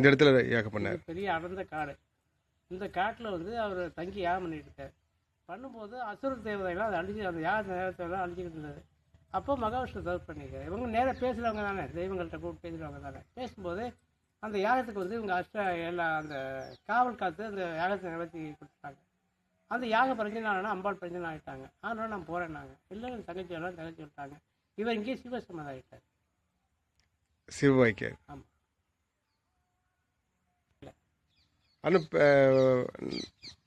இந்த இடத்துல யாகம் பண்ணார். பெரிய அடர்ந்த காடு. இந்த காட்டில் வந்து அவர் தங்கி யாகம் பண்ணிட்டு இருக்காரு பண்ணும்போது அசுர தேவதைகளாம் அதை அழிஞ்சு அந்த யாக தேவதைகளாம் அழிஞ்சிக்கிட்டு இருந்தது. அப்போ மகாவிஷ்ணு தவிர பண்ணியிருக்காரு. இவங்க நேராக பேசுகிறவங்க தானே தெய்வங்கள்ட்ட கூப்பிட்டு பேசுகிறவங்க தானே. பேசும்போது அந்த யாகத்துக்கு வந்து இவங்க அஷ்ட எல்லாம் அந்த காவல் காத்து அந்த யாகத்தை நிவர்த்தி கொடுத்துட்டாங்க. அந்த யாகம் பிரஞ்சனானா அம்பாள் பிரஞ்சனை ஆகிட்டாங்க அதனால நான் போகிறேன் நாங்கள் இல்லை என் தங்கச்சி எல்லாம் தங்கச்சி விட்டாங்க. இவர் இங்கேயே சிவசம்மதம் ஆகிட்டார் சிவவாய்க்கார் ஆமா. ஆனால்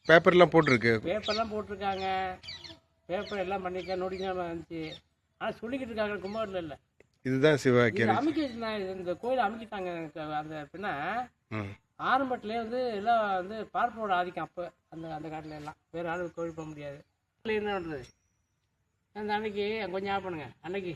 பேப்பர்லாம் போட்டிருக்கு. பேப்பர்லாம் போட்டிருக்காங்க. பேப்பர் எல்லாம் பண்ணியிருக்கேன் நோட்டிஃபிகேஷன் வந்துச்சு. ஆனால் சொல்லிக்கிட்டு இருக்காங்க கும்பகோணத்தில் இல்லை. இதுதான் இது சிவவாய்க்கார் அமைக்க வச்சிருந்தாங்க. இந்த கோயிலை அமைக்கிட்டாங்க அந்த பின்ன ம் ஆரம்பத்திலே வந்து எல்லாம் வந்து பார்ப்பனோட ஆதிக்கம் அப்போ அந்த அந்த காட்டில் எல்லாம். வேறு ஆளு கோயில் போக முடியாது. என்ன பண்ணுறது அந்த அன்னைக்கு கொஞ்சம் ஞாபகம் பண்ணுங்க. அன்னைக்கு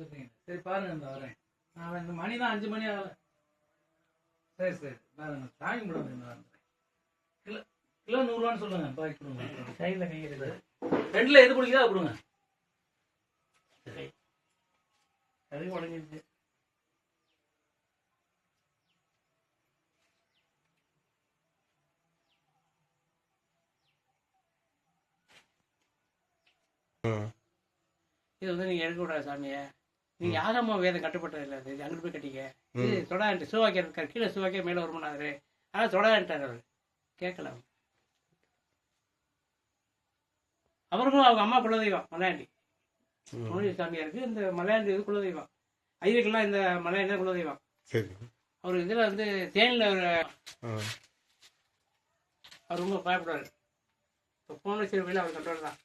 சொல்றீங்க சரி பாருங்க இந்த வரேன் நான் இந்த மணி தான் அஞ்சு மணி ஆகல. சரி சரி பாருங்க சாமி கும்பிடுங்க இந்த வரேன் கிலோ கிலோ நூறுரூவான்னு சொல்லுங்க பாக்கி கொடுங்க. சைடில் கை இருக்குது ரெண்டுல எது பிடிக்குதோ அது கொடுங்க. அது உடஞ்சிருச்சு இது வந்து நீங்கள் எடுக்கக்கூடாது சாமியை. நீங்கள் யாகமா வேதம் கட்டுப்பட்டது இல்லை? இது அங்கிட்டு போய் கட்டிக்க. இது ம். தொடான்ட்டு சிவாக்கியர் இருக்கார் கீழே சிவாக்கியர் மேலே வருமானாரு ஆனால் தொடான்ட்டார் அவர். கேட்கல அவர். அவருக்கும் அவங்க அம்மா குலதெய்வம் மலையாண்டி ம். முனிய சாமியாருக்கு இந்த மலையாண்டி இது குலதெய்வம். ஐயருக்கெல்லாம் இந்த மலையாண்டி குலதெய்வம். அவர் இதில் வந்து தேனில் அவர் ஆ. அவர் ரொம்ப பயப்படுவார். இப்போ போன சிறுவையில் அவர் கண்ட்ரோல் தான்.